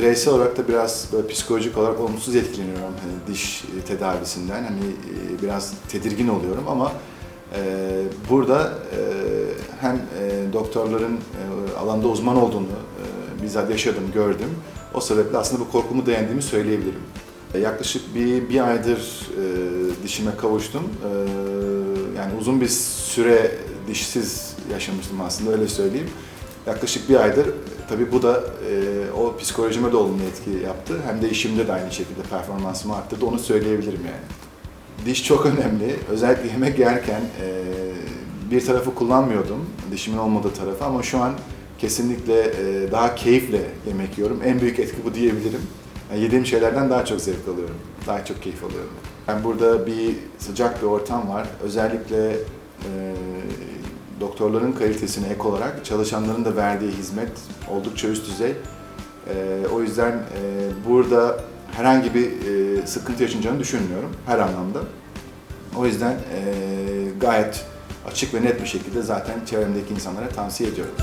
bireysel olarak da biraz böyle psikolojik olarak olumsuz etkileniyorum hani diş e, tedavisinden. Hani e, biraz tedirgin oluyorum ama e, burada e, hem e, doktorların e, alanda uzman olduğunu e, bizzat yaşadım, gördüm. O sebeple aslında bu korkumu da yendiğimi söyleyebilirim. E, Yaklaşık bir, bir aydır e, dişime kavuştum. E, yani uzun bir süre dişsiz yaşamıştım aslında öyle söyleyeyim. Yaklaşık bir aydır tabii bu da e, o psikolojime de olumlu etki yaptı. Hem de işimde de aynı şekilde performansımı arttırdı onu söyleyebilirim yani. Diş çok önemli. Özellikle yemek yerken e, bir tarafı kullanmıyordum, dişimin olmadığı tarafı ama şu an kesinlikle e, daha keyifle yemek yiyorum. En büyük etki bu diyebilirim. Yani yediğim şeylerden daha çok zevk alıyorum. Daha çok keyif alıyorum. Yani burada bir sıcak bir ortam var. Özellikle e, doktorların kalitesine ek olarak çalışanların da verdiği hizmet oldukça üst düzey. E, o yüzden e, burada herhangi bir e, sıkıntı yaşayacağını düşünmüyorum her anlamda. O yüzden e, gayet açık ve net bir şekilde zaten çevremdeki insanlara tavsiye ediyorum.